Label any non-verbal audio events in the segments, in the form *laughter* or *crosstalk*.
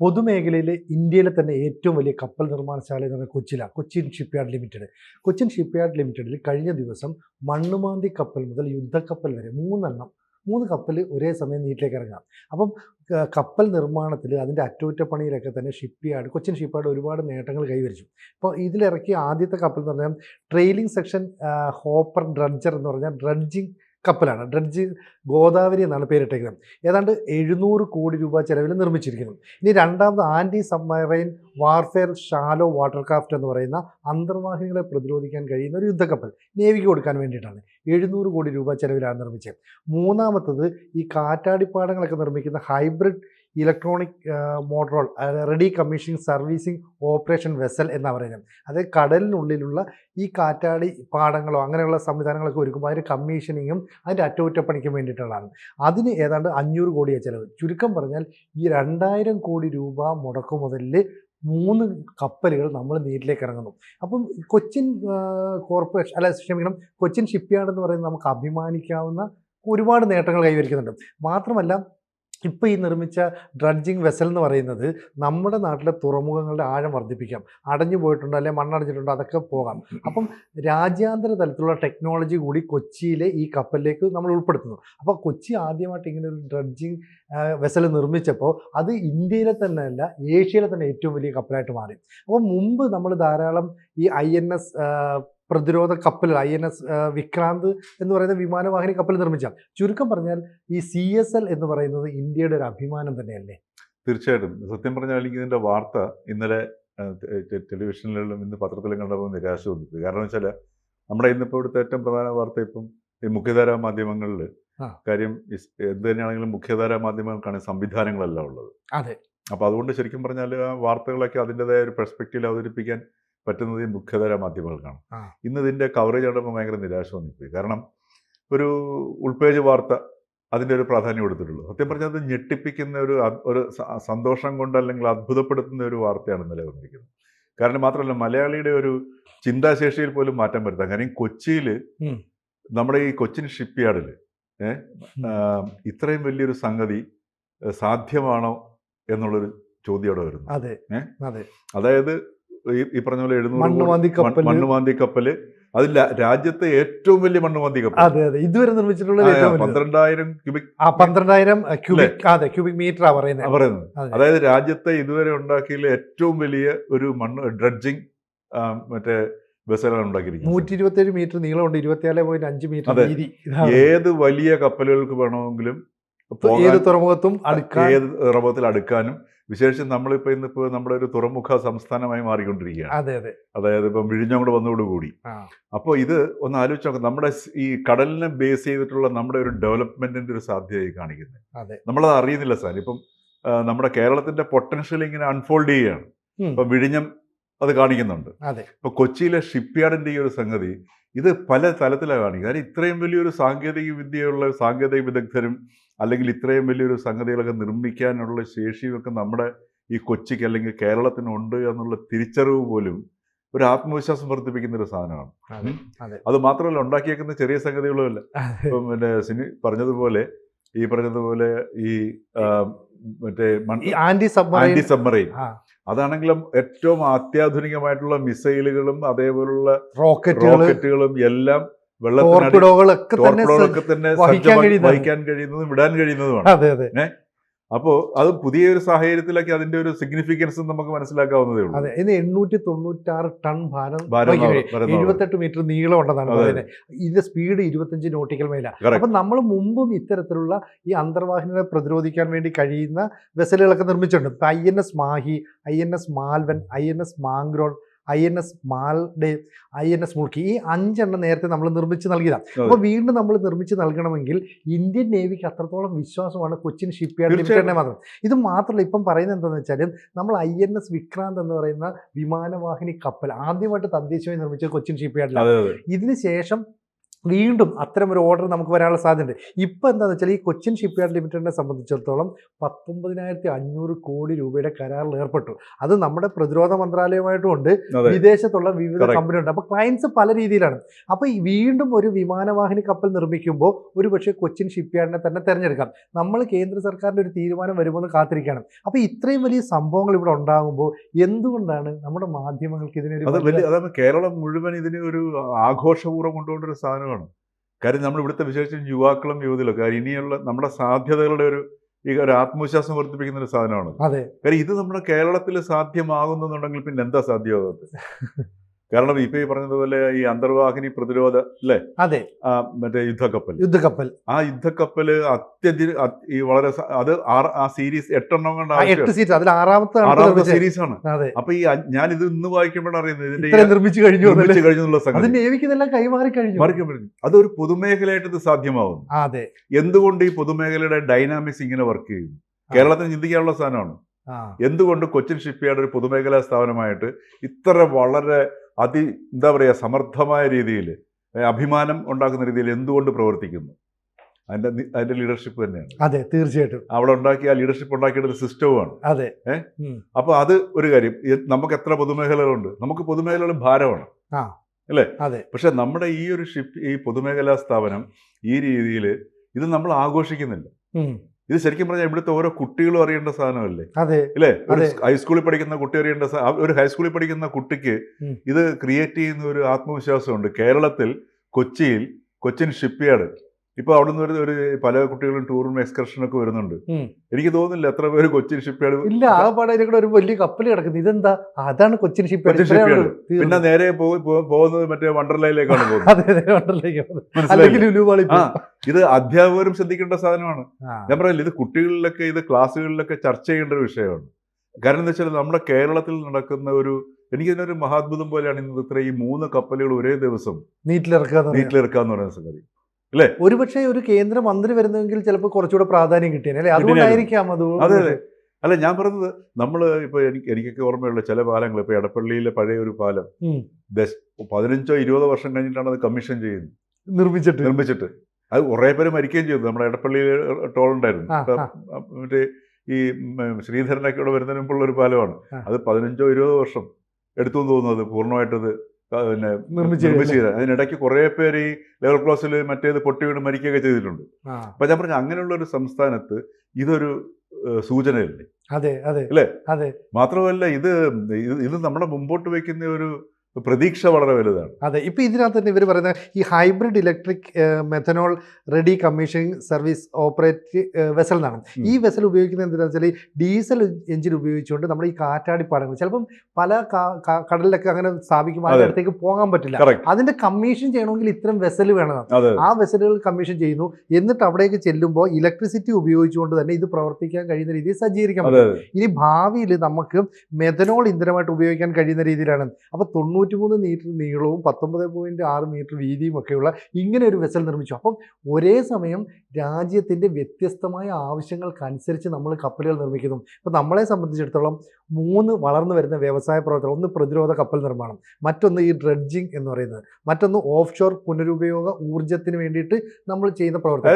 പൊതുമേഖലയിലെ ഇന്ത്യയിലെ തന്നെ ഏറ്റവും വലിയ കപ്പൽ നിർമ്മാണശാല എന്ന് പറയുന്നത് കൊച്ചിയിലാണ് Cochin shipyard limited Cochin shipyard ലിമിറ്റഡിൽ കഴിഞ്ഞ ദിവസം മണ്ണുമാന്തി കപ്പൽ മുതൽ യുദ്ധക്കപ്പൽ വരെ മൂന്നെണ്ണം മൂന്ന് കപ്പൽ ഒരേ സമയം നീറ്റിലേക്ക് ഇറങ്ങാം. അപ്പം കപ്പൽ നിർമ്മാണത്തിൽ അതിന്റെ അറ്റകുറ്റപ്പണിയിലൊക്കെ തന്നെ ഷിപ്പ്യാർഡ് കൊച്ചിൻ ഷിപ്പ്യാർഡ് ഒരുപാട് നേട്ടങ്ങൾ കൈവരിച്ചു. ഇപ്പോൾ ഇതിലിറക്കിയ ആദ്യത്തെ കപ്പൽ എന്ന് പറഞ്ഞാൽ ട്രെയിലിംഗ് സെക്ഷൻ ഹോപ്പർ ഡ്രഡ്ജർ എന്ന് പറഞ്ഞാൽ ഡ്രഡ്ജിങ് കപ്പലാണ്. ഡ്രഡ്ജ് ഗോദാവരി എന്നാണ് പേരിട്ടേക്കുന്നത്. ഏതാണ്ട് എഴുന്നൂറ് കോടി രൂപ ചെലവിൽ നിർമ്മിച്ചിരിക്കുന്നു. ഇനി രണ്ടാമത് anti submarine warfare shallow watercraft എന്ന് പറയുന്ന അന്തർവാഹിനികളെ പ്രതിരോധിക്കാൻ കഴിയുന്ന ഒരു യുദ്ധക്കപ്പൽ നേവിക്ക് കൊടുക്കാൻ വേണ്ടിയിട്ടാണ് എഴുന്നൂറ് കോടി രൂപ ചെലവിലാണ് നിർമ്മിച്ചത്. മൂന്നാമത്തത് ഈ കാറ്റാടിപ്പാടങ്ങളൊക്കെ നിർമ്മിക്കുന്ന hybrid electronic methanol ready commissioning servicing operation vessel എന്ന് പറയുന്നത്. അത് കടലിനുള്ളിലുള്ള ഈ കാറ്റാടി പാടങ്ങളോ അങ്ങനെയുള്ള സംവിധാനങ്ങളൊക്കെ ഒരുക്കുമ്പോൾ അതിന്റെ കമ്മീഷനിങ്ങും അതിന്റെ അറ്റകുറ്റപ്പണിക്കും വേണ്ടിയിട്ടുള്ളതാണ്. അതിന് ഏതാണ്ട് അഞ്ഞൂറ് കോടിയാണ് ചിലവ്. ചുരുക്കം പറഞ്ഞാൽ ഈ രണ്ടായിരം കോടി രൂപ മുടക്കുമുതലിൽ മൂന്ന് കപ്പലുകൾ നമ്മൾ നീരിലേക്ക് ഇറങ്ങുന്നു. അപ്പം കൊച്ചിൻ കോർപ്പറേഷൻ അല്ല ക്ഷമിക്കണം കൊച്ചിൻ ഷിപ്പ് യാർഡ് എന്ന് പറയുന്നത് നമുക്ക് അഭിമാനിക്കാവുന്ന ഒരുപാട് നേട്ടങ്ങൾ കൈവരിക്കുന്നുണ്ട്. മാത്രമല്ല ഇപ്പോൾ ഈ നിർമ്മിച്ച ഡ്രഡ്ജിങ് വെസൽ എന്ന് പറയുന്നത് നമ്മുടെ നാട്ടിലെ തുറമുഖങ്ങളുടെ ആഴം വർദ്ധിപ്പിക്കാം. അടഞ്ഞു പോയിട്ടുണ്ടോ അല്ലെങ്കിൽ മണ്ണടഞ്ഞിട്ടുണ്ടോ അതൊക്കെ പോകാം. അപ്പം രാജ്യാന്തര തലത്തിലുള്ള ടെക്നോളജി കൂടി കൊച്ചിയിലെ ഈ കപ്പലിലേക്ക് നമ്മൾ ഉൾപ്പെടുത്തുന്നു. അപ്പോൾ കൊച്ചി ആദ്യമായിട്ട് ഇങ്ങനെ ഒരു ഡ്രഡ്ജിങ് വെസൽ നിർമ്മിച്ചപ്പോൾ അത് ഇന്ത്യയിലെ തന്നെ അല്ല ഏഷ്യയിലെ തന്നെ ഏറ്റവും വലിയ കപ്പലായിട്ട് മാറി. അപ്പോൾ മുമ്പ് നമ്മൾ ധാരാളം ഈ ഐ എൻ എസ് പ്രതിരോധ കപ്പൽ ഐ എൻ എസ് വിക്രാന്ത് എന്ന് പറയുന്ന വിമാനവാഹിനി കപ്പൽ നിർമ്മിച്ച ചുരുക്കം പറഞ്ഞാൽ ഈ സി എസ് എൽ എന്ന് പറയുന്നത് ഇന്ത്യയുടെ ഒരു അഭിമാനം തന്നെയല്ലേ? തീർച്ചയായിട്ടും. സത്യം പറഞ്ഞാൽ എനിക്ക് ഇതിന്റെ വാർത്ത ഇന്നലെ ടെലിവിഷനിലും ഇന്ന് പത്രത്തിലും കണ്ടപ്പോൾ നിരാശ തോന്നിച്ചു കാരണം വെച്ചാൽ നമ്മുടെ ഇന്നിപ്പോൾ ഇവിടുത്തെ ഏറ്റവും പ്രധാന വാർത്ത ഇപ്പം ഈ മുഖ്യധാരാ മാധ്യമങ്ങളിൽ കാര്യം എന്ത് തന്നെയാണെങ്കിലും മുഖ്യധാരാ മാധ്യമങ്ങൾക്കാണ് സംവിധാനങ്ങളെല്ലാം ഉള്ളത്. അതെ. അപ്പോൾ അതുകൊണ്ട് ശരിക്കും പറഞ്ഞാൽ ആ വാർത്തകളൊക്കെ അതിന്റെതായ ഒരു പെർസ്പെക്റ്റീവിൽ അവതരിപ്പിക്കാൻ പറ്റുന്നത് ഈ മുഖ്യതര മാധ്യമങ്ങൾക്കാണ്. ഇന്ന് ഇതിന്റെ കവറേജ് കണ്ടപ്പോൾ ഭയങ്കര നിരാശ വന്നിപ്പോയി. കാരണം ഒരു ഉൾപേജ് വാർത്ത അതിന്റെ ഒരു പ്രാധാന്യം കൊടുത്തിട്ടുള്ളൂ. സത്യം പറഞ്ഞാൽ അത് ഞെട്ടിപ്പിക്കുന്ന ഒരു ഒരു സന്തോഷം കൊണ്ട് അല്ലെങ്കിൽ അത്ഭുതപ്പെടുത്തുന്ന ഒരു വാർത്തയാണ് ഇന്നലെ വന്നിരിക്കുന്നത്. കാരണം മാത്രമല്ല മലയാളിയുടെ ഒരു ചിന്താശേഷിയിൽ പോലും മാറ്റം വരുത്താം കാര്യം കൊച്ചിയിൽ നമ്മുടെ ഈ കൊച്ചിൻ ഷിപ്പ്യാർഡിൽ ഏഹ് ഇത്രയും വലിയൊരു സംഗതി സാധ്യമാണോ എന്നുള്ളൊരു ചോദ്യം അവിടെ വരുന്നു. അതെ. അതെ. അതായത് ഈ പറഞ്ഞ പോലെ എഴുന്നൂറ് മണ്ണുമാന്തി കപ്പൽ. മണ്ണുമാന്തി അത് രാജ്യത്തെ ഏറ്റവും വലിയ മണ്ണുമാന്തി കപ്പൽ അതെ അതെ. ഇതുവരെ നിർമ്മിച്ചിട്ടുള്ള പന്ത്രണ്ടായിരം ക്യൂബിക് ആ പന്ത്രണ്ടായിരം ക്യൂബിക് അതെ ക്യൂബിക് മീറ്റർ പറയുന്നത്. പറയുന്നത്. അതായത് രാജ്യത്തെ ഇതുവരെ ഉണ്ടാക്കിയ ഏറ്റവും വലിയ ഒരു മണ്ണ് ഡ്രഡ്ജിങ് മറ്റേ ബസ്സുകളാണ് ഉണ്ടാക്കിയിരിക്കുന്നത്. നൂറ്റി ഇരുപത്തി ഏഴ് മീറ്റർ നീളമുണ്ട് ഇരുപത്തിയാൽ പോയിന്റ് അഞ്ച് മീറ്റർ. ഏത് വലിയ കപ്പലുകൾക്ക് വേണമെങ്കിലും ഏത് തുറമുഖത്തും അടുക്കാൻ ഏത് തുറമുഖത്തിൽ അടുക്കാനും വിശേഷം നമ്മളിപ്പോ ഇന്നിപ്പോ നമ്മുടെ ഒരു തുറമുഖ സംസ്ഥാനമായി മാറിക്കൊണ്ടിരിക്കുകയാണ്. അതെ അതെ. അതായത് ഇപ്പം വിഴിഞ്ഞോട് വന്നതോടുകൂടി അപ്പോൾ ഇത് ഒന്ന് ആലോചിച്ച് നോക്കാം നമ്മുടെ ഈ കടലിനെ ബേസ് ചെയ്തിട്ടുള്ള നമ്മുടെ ഒരു ഡെവലപ്മെന്റിന്റെ ഒരു സാധ്യതയായി കാണിക്കുന്നത് നമ്മളത് അറിയുന്നില്ല സാർ. ഇപ്പം നമ്മുടെ കേരളത്തിന്റെ പൊട്ടൻഷ്യൽ ഇങ്ങനെ അൺഫോൾഡ് ചെയ്യുകയാണ്. ഇപ്പൊ വിഴിഞ്ഞം അത് കാണിക്കുന്നുണ്ട്. അതെ. ഇപ്പൊ കൊച്ചിയിലെ ഷിപ്പ് യാർഡിന്റെ ഈ ഒരു സംഗതി ഇത് പല തലത്തിലാണ്. കാണിക്കുക കാരണം ഇത്രയും വലിയൊരു സാങ്കേതിക വിദ്യയുള്ള സാങ്കേതിക വിദഗ്ധരും അല്ലെങ്കിൽ ഇത്രയും വലിയൊരു സംഗതികളൊക്കെ നിർമ്മിക്കാനുള്ള ശേഷിയൊക്കെ നമ്മുടെ ഈ കൊച്ചിക്ക് അല്ലെങ്കിൽ കേരളത്തിനുണ്ട് എന്നുള്ള തിരിച്ചറിവ് പോലും ഒരു ആത്മവിശ്വാസം വർദ്ധിപ്പിക്കുന്ന ഒരു സാധനമാണ്. അതെ മാത്രമല്ല ഉണ്ടാക്കിയേക്കുന്ന ചെറിയ സംഗതികളുമല്ല. ഇപ്പം പിന്നെ സിനി പറഞ്ഞതുപോലെ ഈ പറഞ്ഞതുപോലെ ഈ മറ്റേ ആന്റി സബ്മറൈൻ. അതാണെങ്കിലും ഏറ്റവും അത്യാധുനികമായിട്ടുള്ള മിസൈലുകളും അതേപോലുള്ള റോക്കറ്റുകളും എല്ലാം വെള്ളത്തിനടി തന്നെ വഹിക്കാൻ കഴിയുന്നതും വിടാൻ കഴിയുന്നതുമാണ്. അതെ അതെ. അപ്പോൾ അത് പുതിയൊരു സാഹചര്യത്തിലൊക്കെ അതിന്റെ ഒരു സിഗ്നിഫിക്കൻസ് നമുക്ക് മനസ്സിലാക്കാവുന്നതേ ഉള്ളൂ. അതെ ഇത് എണ്ണൂറ്റി തൊണ്ണൂറ്റാറ് ടൺ ഭാരം. എഴുപത്തെട്ട് മീറ്റർ നീളം ഉണ്ടെന്നാണ് പറയുന്നത്. ഇതിന്റെ സ്പീഡ് ഇരുപത്തഞ്ച് നോട്ടിക്കൽ മൈല Correct. അപ്പൊ നമ്മൾ മുമ്പും ഇത്തരത്തിലുള്ള ഈ അന്തർവാഹിനികളെ പ്രതിരോധിക്കാൻ വേണ്ടി കഴിയുന്ന വെസലുകളൊക്കെ നിർമ്മിച്ചിട്ടുണ്ട്. I N S Mahi I N S Malvan I N S Mangrol I N S Malpe I N S Mulki ഈ അഞ്ചെണ്ണം നേരത്തെ നമ്മൾ നിർമ്മിച്ച് നൽകിയതാണ്. അപ്പൊ അപ്പോൾ വീണ്ടും നമ്മൾ നിർമ്മിച്ച് നൽകണമെങ്കിൽ ഇന്ത്യൻ നേവിക്ക് അത്രത്തോളം വിശ്വാസമാണ് കൊച്ചിൻ ഷിപ്പ് യാർഡ് ലിമിറ്റഡിനെ മാത്രം. ഇത് മാത്രമല്ല ഇപ്പം പറയുന്നത് എന്താണെന്ന് വെച്ചാൽ നമ്മൾ ഐ എൻ എസ് വിക്രാന്ത് എന്ന് പറയുന്ന വിമാനവാഹിനി കപ്പൽ ആദ്യമായിട്ട് തദ്ദേശീയമായി നിർമ്മിച്ചത് കൊച്ചിൻ ഷിപ്പ് യാർഡിലാണ് ഇതിനുശേഷം ഇതിന് ശേഷം വീണ്ടും അത്തരം ഒരു ഓർഡർ നമുക്ക് വരാനുള്ള സാധ്യതയുണ്ട്. ഇപ്പം എന്താണെന്ന് വെച്ചാൽ ഈ കൊച്ചിൻ ഷിപ്പ്യാർഡ് ലിമിറ്റഡിനെ സംബന്ധിച്ചിടത്തോളം പത്തൊമ്പതിനായിരത്തി അഞ്ഞൂറ് കോടി രൂപയുടെ കരാറിൽ ഏർപ്പെട്ടു. അത് നമ്മുടെ പ്രതിരോധ മന്ത്രാലയമായിട്ടും ഉണ്ട്. വിദേശത്തുള്ള വിവിധ Correct. കമ്പനി ഉണ്ട് അപ്പോൾ ക്ലയൻസ് പല രീതിയിലാണ്. അപ്പോൾ വീണ്ടും ഒരു വിമാനവാഹിനി കപ്പൽ നിർമ്മിക്കുമ്പോൾ ഒരു പക്ഷേ കൊച്ചിൻ ഷിപ്പ്യാർഡിനെ തന്നെ തിരഞ്ഞെടുക്കാം. നമ്മൾ കേന്ദ്ര സർക്കാരിന്റെ ഒരു തീരുമാനം വരുമെന്ന് കാത്തിരിക്കുകയാണ്. കാത്തിരിക്കണം അപ്പോൾ ഇത്രയും വലിയ സംഭവങ്ങൾ ഇവിടെ ഉണ്ടാകുമ്പോൾ എന്തുകൊണ്ടാണ് നമ്മുടെ മാധ്യമങ്ങൾക്ക് ഇതിനൊരു കേരളം മുഴുവൻ ഇതിന് ഒരു ആഘോഷപൂർവം കൊണ്ടുപോകേണ്ട ഒരു സാധനമാണ് കാര്യം നമ്മൾ ഇവിടുത്തെ വിശേഷിച്ചും യുവാക്കളും യുവതികളും കാര്യം ഇനിയുള്ള നമ്മുടെ സാധ്യതകളുടെ ഒരു ഈ ഒരു ആത്മവിശ്വാസം വർദ്ധിപ്പിക്കുന്ന ഒരു സാധനമാണ്. അതെ. കാര്യം ഇത് നമ്മുടെ കേരളത്തിൽ സാധ്യമാകുന്നുണ്ടെങ്കിൽ പിന്നെ എന്താ സാധ്യമാകുന്നത് കാരണം ഇപ്പൊ ഈ പറഞ്ഞതുപോലെ ഈ അന്തർവാഹിനി പ്രതിരോധ അല്ലേ? അതെ. മറ്റേ യുദ്ധക്കപ്പൽ. യുദ്ധക്കപ്പൽ. ആ യുദ്ധക്കപ്പൽ അത്യധി ഈ വളരെ അത് ആ സീരീസ് എട്ടെണ്ണം കൊണ്ടാണ് എട്ട് അതിൽ ആറാമത്തെ ആറാമത്തെ സീരീസ് ആണ് അപ്പൊ ഈ ഞാൻ ഇത് ഇന്ന് വായിക്കുമ്പോഴാണ് അറിയുന്നത് ഇതിന്റെ നിർമ്മിച്ചു കഴിഞ്ഞു? കഴിഞ്ഞുള്ള സംഗതി. കൈമാറി കഴിഞ്ഞു. കഴിഞ്ഞു അതൊരു പൊതുമേഖലയായിട്ട് ഇത് സാധ്യമാവുന്നു. അതെ. എന്തുകൊണ്ട് ഈ പൊതുമേഖലയുടെ ഡൈനാമിക്സ് ഇങ്ങനെ വർക്ക് ചെയ്യുന്നു? കേരളത്തിന് ചിന്തിക്കാനുള്ള സാധനമാണ്. എന്തുകൊണ്ട് കൊച്ചിൻ ഷിപ്പ്യാർഡ് ഒരു പൊതുമേഖലാ സ്ഥാപനമായിട്ട് ഇത്ര വളരെ അതി എന്താ പറയുക സമർത്ഥമായ രീതിയിൽ അഭിമാനം ഉണ്ടാക്കുന്ന രീതിയിൽ എന്തുകൊണ്ട് പ്രവർത്തിക്കുന്നു? അതിന്റെ അതിന്റെ ലീഡർഷിപ്പ് തന്നെയാണ്. അതെ തീർച്ചയായിട്ടും. അവിടെ ഉണ്ടാക്കിയ ലീഡർഷിപ്പ് ഉണ്ടാക്കിയെടുത്ത സിസ്റ്റവുമാണ് അതെ. ഏഹ് അപ്പൊ അത് ഒരു കാര്യം നമുക്ക് എത്ര പൊതുമേഖലകളുണ്ട്? നമുക്ക് പൊതുമേഖലകൾ ഭാരമാണ്. അല്ലേ? അതെ. പക്ഷെ നമ്മുടെ ഈ ഒരു ഷിഫ്റ്റ് ഈ പൊതുമേഖലാ സ്ഥാപനം ഈ രീതിയിൽ ഇത് നമ്മൾ ആഘോഷിക്കുന്നില്ല. ഇത് ശരിക്കും പറഞ്ഞാൽ ഇവിടുത്തെ ഓരോ കുട്ടികളും അറിയേണ്ട സാധനമല്ലേ? അതെ അല്ലേ ഒരു ഹൈസ്കൂളിൽ പഠിക്കുന്ന കുട്ടി അറിയേണ്ട ഒരു ഹൈസ്കൂളിൽ പഠിക്കുന്ന കുട്ടിക്ക് ഇത് ക്രിയേറ്റ് ചെയ്യുന്ന ഒരു ആത്മവിശ്വാസമുണ്ട്. കേരളത്തിൽ കൊച്ചിയിൽ കൊച്ചിൻ ഷിപ്പ്യാർഡ് ഇപ്പൊ അവിടെ നിന്ന് ഒരു പല കുട്ടികളും ടൂറും എക്സ്കർഷനൊക്കെ വരുന്നുണ്ട്. എനിക്ക് തോന്നുന്നില്ല എത്ര പേര് കൊച്ചിൻ ഷിപ്പ്യാർഡ് ഇല്ല ആ പാടെ ഒരു വലിയ കപ്പൽ കിടക്കുന്നത് ഇതെന്താ? അതാണ് കൊച്ചിൻ ഷിപ്പ് കൊച്ചിൻ shipyard. പിന്നെ നേരെ പോകുന്നത് മറ്റേ വണ്ടർലയിലേക്കാണ് *laughs* പോകുന്നത്. ഇത് അധ്യാപകരും ശ്രദ്ധിക്കേണ്ട സാധനമാണ്. ഞാൻ പറയില്ല ഇത് കുട്ടികളിലൊക്കെ ഇത് ക്ലാസ്സുകളിലൊക്കെ ചർച്ച ചെയ്യേണ്ട ഒരു വിഷയമാണ്. കാരണം എന്താ വെച്ചാൽ നമ്മുടെ കേരളത്തിൽ നടക്കുന്ന ഒരു എനിക്കിതിനൊരു മഹാത്ഭുതം പോലെയാണ് ഇന്ന് ഇത്ര ഈ മൂന്ന് കപ്പലുകൾ ഒരേ ദിവസം നീറ്റിലിറക്കുക എന്ന് പറയുന്ന സംഗതി. ഒരുപക്ഷെ ഒരു കേന്ദ്ര മന്ത്രി വരുന്നെങ്കിൽ ചിലപ്പോൾ കുറച്ചുകൂടെ പ്രാധാന്യം കിട്ടിയേനെ അല്ലെ? അതുകൊണ്ടായിരിക്കാം അത്. അതെ. അതെ അല്ല ഞാൻ പറഞ്ഞത് നമ്മൾ ഇപ്പൊ എനിക്ക് എനിക്കൊക്കെ ഓർമ്മയുള്ള ചില പാലങ്ങൾ ഇപ്പൊ എടപ്പള്ളിയിലെ പഴയ ഒരു പാലം. പതിനഞ്ചോ ഇരുപതോ വർഷം കഴിഞ്ഞിട്ടാണ് അത് കമ്മീഷൻ ചെയ്യുന്നത്. നിർമ്മിച്ചിട്ട്. നിർമ്മിച്ചിട്ട്. അത് കുറേ പേര് മരിക്കുകയും ചെയ്തു. നമ്മുടെ എടപ്പള്ളിയിൽ ടോൾ ഉണ്ടായിരുന്നു. മറ്റേ ഈ ശ്രീധരനൊക്കെ ഇവിടെ വരുന്നതിന് മുമ്പുള്ള ഒരു പാലമാണ്. അത് പതിനഞ്ചോ ഇരുപതോ വർഷം എടുത്തു തോന്നുന്നത് പൂർണമായിട്ടത് പിന്നെ നിർമ്മിച്ച് അതിനിടയ്ക്ക് കുറേ പേര് ഈ ലെവൽ ക്ലോസിൽ മറ്റേത് പൊട്ടി വീണ് മരിക്കുകയൊക്കെ ചെയ്തിട്ടുണ്ട്. അപ്പൊ ഞാൻ പറഞ്ഞു അങ്ങനെയുള്ള ഒരു സംസ്ഥാനത്ത് ഇതൊരു സൂചനയല്ലേ? അതെ അതെ. അല്ലേ? അതെ. മാത്രമല്ല ഇത് ഇത് ഇത് നമ്മുടെ മുമ്പോട്ട് വയ്ക്കുന്ന ഒരു പ്രതീക്ഷ വളരെ വലുതാണ്. അതെ ഇപ്പൊ ഇതിനകത്ത് തന്നെ ഇവർ പറയുന്ന ഈ hybrid electric methanol ready commissioning service operate vessel എന്നാണ്. ഈ വെസൽ ഉപയോഗിക്കുന്നത് എന്തിനാണെന്ന് വെച്ചാൽ ഡീസൽ എഞ്ചിൻ ഉപയോഗിച്ചുകൊണ്ട് നമ്മുടെ ഈ കാറ്റാടിപ്പാടങ്ങൾ ചിലപ്പം പല കടലിലൊക്കെ അങ്ങനെ സ്ഥാപിക്കുമ്പോൾ അതിനടുത്തേക്ക് പോകാൻ പറ്റില്ല. അതിന്റെ കമ്മീഷൻ ചെയ്യണമെങ്കിൽ ഇത്തരം വെസൽ വേണം. ആ വെസലുകൾ കമ്മീഷൻ ചെയ്യുന്നു. എന്നിട്ട് അവിടേക്ക് ചെല്ലുമ്പോൾ ഇലക്ട്രിസിറ്റി ഉപയോഗിച്ചുകൊണ്ട് തന്നെ ഇത് പ്രവർത്തിക്കാൻ കഴിയുന്ന രീതിയിൽ സജ്ജീകരിക്കാൻ പറ്റും. ഇനി ഭാവിയിൽ നമുക്ക് മെഥനോൾ ഇന്ധനമായിട്ട് ഉപയോഗിക്കാൻ കഴിയുന്ന രീതിയിലാണ്. അപ്പോൾ തൊണ്ണൂറ്റിമൂന്ന് മീറ്റർ നീളവും പത്തൊമ്പത് പോയിന്റ് ആറ് മീറ്റർ വീതിയും ഒക്കെയുള്ള ഇങ്ങനെ ഒരു വെസൽ നിർമ്മിച്ചു. അപ്പം ഒരേ സമയം രാജ്യത്തിന്റെ വ്യത്യസ്തമായ ആവശ്യങ്ങൾക്കനുസരിച്ച് നമ്മൾ കപ്പലുകൾ നിർമ്മിക്കുന്നു. ഇപ്പം നമ്മളെ സംബന്ധിച്ചിടത്തോളം മൂന്ന് വളർന്നു വരുന്ന വ്യവസായ പ്രവർത്തനം ഒന്ന് പ്രതിരോധ കപ്പൽ നിർമ്മാണം മറ്റൊന്ന് ഈ ഡ്രഡ്ജിങ് എന്ന് പറയുന്നത്. മറ്റൊന്ന് ഓഫ് ഷോർ പുനരുപയോഗ ഊർജത്തിന് വേണ്ടിയിട്ട് നമ്മൾ ചെയ്യുന്ന പ്രവർത്തനം.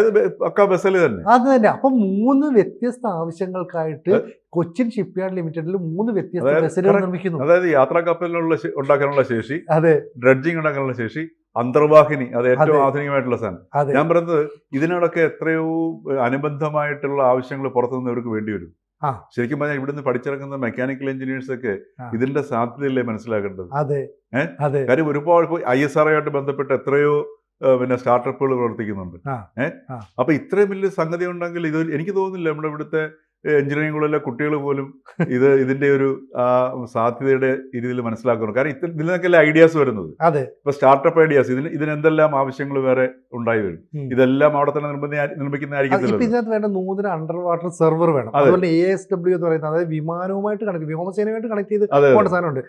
അത് തന്നെ. അപ്പം മൂന്ന് വ്യത്യസ്ത ആവശ്യങ്ങൾക്കായിട്ട് കൊച്ചിൻ ഷിപ്പ്യാർഡ് ലിമിറ്റഡിൽ മൂന്ന് വ്യത്യസ്ത അതായത് നിർമ്മിക്കുന്നു. അതായത് യാത്രാ കപ്പലിനുള്ള ഉണ്ടാക്കാനുള്ള ശേഷി അതെ. ഡ്രഡ്ജിങ് ഉണ്ടാക്കാനുള്ള ശേഷി അന്തർവാഹിനി അത് ഏറ്റവും. ആധുനികമായിട്ടുള്ള സാധനം. ഞാൻ പറയുന്നത് ഇതിനോടൊക്കെ എത്രയോ അനുബന്ധമായിട്ടുള്ള ആവശ്യങ്ങൾ പുറത്തുനിന്ന് ഇവർക്ക് വേണ്ടി വരും. ശരിക്കും പറഞ്ഞാൽ ഇവിടുന്ന് പഠിച്ചിറങ്ങുന്ന മെക്കാനിക്കൽ എഞ്ചിനീയേഴ്സ് ഒക്കെ ഇതിന്റെ സാധ്യതയല്ലേ മനസ്സിലാക്കേണ്ടത്? അതെ. അതെ. കാര്യം ഒരുപാട് ഐ എസ് ആർ ആയിട്ട് ബന്ധപ്പെട്ട് എത്രയോ പിന്നെ സ്റ്റാർട്ടപ്പുകൾ പ്രവർത്തിക്കുന്നുണ്ട്. ഏഹ് അപ്പൊ ഇത്രയും വലിയ സംഗതി ഉണ്ടെങ്കിൽ ഇത് എനിക്ക് തോന്നുന്നില്ല നമ്മുടെ ഇവിടുത്തെ എഞ്ചിനീയറിംഗ് കോളേജിലെ കുട്ടികൾ പോലും ഇത് *laughs* ഇതിന്റെ ഒരു ആ, സാധ്യതയുടെ രീതിയിൽ മനസ്സിലാക്കുന്നു. കാരണം ഇതിൽ നിന്നൊക്കെയല്ലേ ഐഡിയാസ് വരുന്നത്? അതെ. ഇപ്പൊ സ്റ്റാർട്ടപ്പ് ഐഡിയാസ് ഇതിന് ഇതിനെന്തെല്ലാം ആവശ്യങ്ങൾ വേറെ ഉണ്ടായി വരും? ഇതെല്ലാം അവിടെ തന്നെ നിർമ്മിക്കുന്ന ഇതിനകത്ത് വേണ്ട നൂതന അണ്ടർ വാട്ടർ സെർവർ വേണം. അതെ. അതുപോലെ എ എസ് ഡബ്ല്യു എന്ന് പറയുന്നത് അതായത് വിമാനവുമായിട്ട് കണക്ട് വ്യോമസേനയുമായിട്ട് കണക്ട് ചെയ്ത് പോകേണ്ട സാധനമുണ്ട്.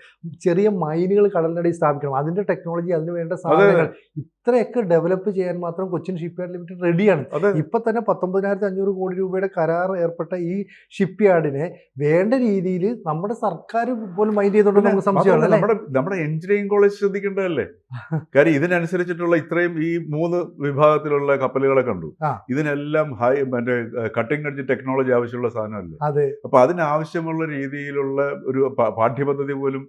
ചെറിയ മൈനുകൾ കടലിനടിയിൽ സ്ഥാപിക്കണം. അതിന്റെ ടെക്നോളജി അതിന് വേണ്ട സാധനങ്ങൾ ഇത്രയൊക്കെ ഡെവലപ്പ് ചെയ്യാൻ മാത്രം കൊച്ചിൻ ഷിപ്പ്യാർഡ് ലിമിറ്റഡ് റെഡിയാണ് ഇപ്പൊ തന്നെ പത്തൊമ്പതിനായിരത്തി അഞ്ഞൂറ് കോടി രൂപയുടെ കരാർ ഏർപ്പെട്ട ഈ ഷിപ്പ് യാർഡിനെ വേണ്ട രീതിയിൽ നമ്മുടെ സർക്കാർ പോലും മൈൻഡ് ചെയ്തോണ്ട് നമുക്ക് സംശയമാണ് നമ്മുടെ നമ്മുടെ എഞ്ചിനീയറിംഗ് കോളേജ് ശ്രദ്ധിക്കേണ്ടതല്ലേ? കാര്യം ഇതിനനുസരിച്ചിട്ടുള്ള ഇത്രയും ഈ മൂന്ന് വിഭാഗത്തിലുള്ള കപ്പലുകളെ കണ്ടു. ഇതിനെല്ലാം ഹൈ മറ്റേ കട്ടിംഗ് എഡ്ജ് ടെക്നോളജി ആവശ്യമുള്ള സാധനമല്ലേ? അതെ. അപ്പൊ അതിനാവശ്യമുള്ള രീതിയിലുള്ള ഒരു പാഠ്യപദ്ധതി പോലും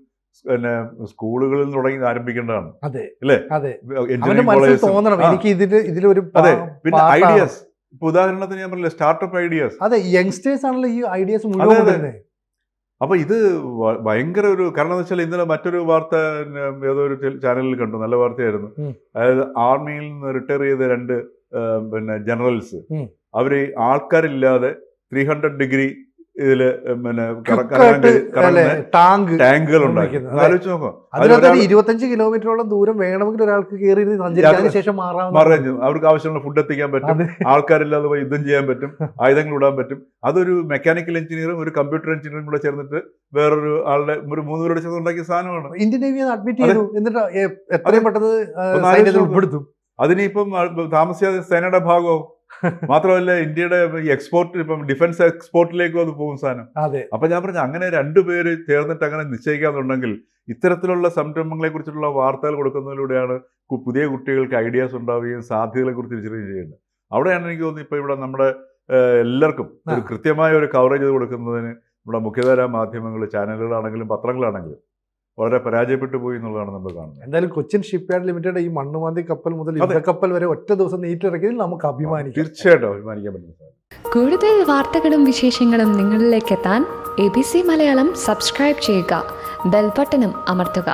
പിന്നെ സ്കൂളുകളിൽ തുടങ്ങി ആരംഭിക്കേണ്ടതാണ്. അതെ. ഇല്ലേ? അതെ. തോന്നണം എനിക്ക് ഇതിൽ ഇതിലൊരു അതെ. പിന്നെ ഐഡിയാസ് ഇപ്പൊ ഉദാഹരണത്തിന് ഞാൻ പറഞ്ഞില്ല സ്റ്റാർട്ടപ്പ് ഐഡിയാസ് അതെ യങ്സ്റ്റേഴ്സ് ആണല്ലോ ഈ ഐഡിയാസ് മുഴുവൻ അപ്പൊ ഇത് ഭയങ്കര ഒരു കാരണം എന്ന് വെച്ചാൽ ഇന്നലെ മറ്റൊരു വാർത്ത ഏതോ ഒരു ചാനലിൽ കണ്ടു നല്ല വാർത്തയായിരുന്നു. അതായത് ആർമിയിൽ നിന്ന് റിട്ടയർ ചെയ്ത രണ്ട് പിന്നെ ജനറൽസ് അവർ ആൾക്കാരില്ലാതെ ത്രീ ഹൺഡ്രഡ് ഡിഗ്രി ഇതിൽ പിന്നെ ടാങ്ക് ടാങ്കുകൾ ഉണ്ടാക്കി. നിർമ്മിക്കുന്നത്. അത്. ആലോചിച്ച് നോക്കാം. അതിനകത്ത് ഇരുപത്തഞ്ച് കിലോമീറ്ററോളം ദൂരം വേണമെങ്കിൽ ഒരാൾക്ക് കയറി സഞ്ചരിക്കാൻ ശേഷം അതിനുശേഷം അവർക്ക് ആവശ്യമുള്ള ഫുഡ് എത്തിക്കാൻ പറ്റും. ആൾക്കാരില്ലാതെ പോയി യുദ്ധം ചെയ്യാൻ പറ്റും. ആയുധങ്ങൾ ഇടാൻ പറ്റും. അതൊരു മെക്കാനിക്കൽ എഞ്ചിനീയറും ഒരു കമ്പ്യൂട്ടർ എഞ്ചിനീയറും കൂടെ ചേർന്നിട്ട് വേറൊരു ആളുടെ ഒരു മൂന്ന് പേരുടെ ചേർന്ന് ഉണ്ടാക്കിയ സാധനമാണ്. Indian navy admit. ചെയ്തു. എന്നിട്ട് എത്രയും പെട്ടെന്ന് ഉൾപ്പെടുത്തും. അതിനിപ്പം താമസിയാതെ സേനയുടെ ഭാഗമാവും മാത്രമല്ല ഇന്ത്യയുടെ എക്സ്പോർട്ട് ഇപ്പം ഡിഫൻസ് എക്സ്പോർട്ടിലേക്കും അത് പോകും സാധനം. അതെ. അപ്പൊ ഞാൻ പറഞ്ഞു അങ്ങനെ രണ്ടുപേര് ചേർന്നിട്ട് അങ്ങനെ നിശ്ചയിക്കാന്നുണ്ടെങ്കിൽ ഇത്തരത്തിലുള്ള സംരംഭങ്ങളെ കുറിച്ചിട്ടുള്ള വാർത്തകൾ കൊടുക്കുന്നതിലൂടെയാണ് പുതിയ കുട്ടികൾക്ക് ഐഡിയാസ് ഉണ്ടാവുകയും സാധ്യതകളെ കുറിച്ച് തിരിച്ചറിയുകയും ചെയ്യുന്നത്. അവിടെയാണ് എനിക്ക് തോന്നുന്നത് ഇപ്പൊ ഇവിടെ നമ്മുടെ എല്ലാവർക്കും ഒരു കൃത്യമായ ഒരു കവറേജ് കൊടുക്കുന്നതിന് നമ്മുടെ മുഖ്യധാരാ മാധ്യമങ്ങൾ ചാനലുകളാണെങ്കിലും പത്രങ്ങളാണെങ്കിലും വളരെ പരാജയപ്പെട്ടു പോയി എന്നുള്ളതാണ് നമ്മൾ കാണുന്നത്. എന്തായാലും കൊച്ചിൻ ഷിപ്പ് യാർഡ് ലിമിറ്റഡ് ഈ മണ്ണുമാന്തി കപ്പൽ മുതൽ കപ്പൽ വരെ ഒറ്റ ദിവസം നീറ്റിറക്കിയതിൽ നമുക്ക് അഭിമാനിക്കാം. തീർച്ചയായിട്ടും അഭിമാനിക്കാൻ പറ്റുന്ന കൂടുതൽ വാർത്തകളും വിശേഷങ്ങളും നിങ്ങളിലേക്ക് എത്താൻ A B C Malayalam subscribe ചെയ്യുക. ബെൽബട്ടനും അമർത്തുക.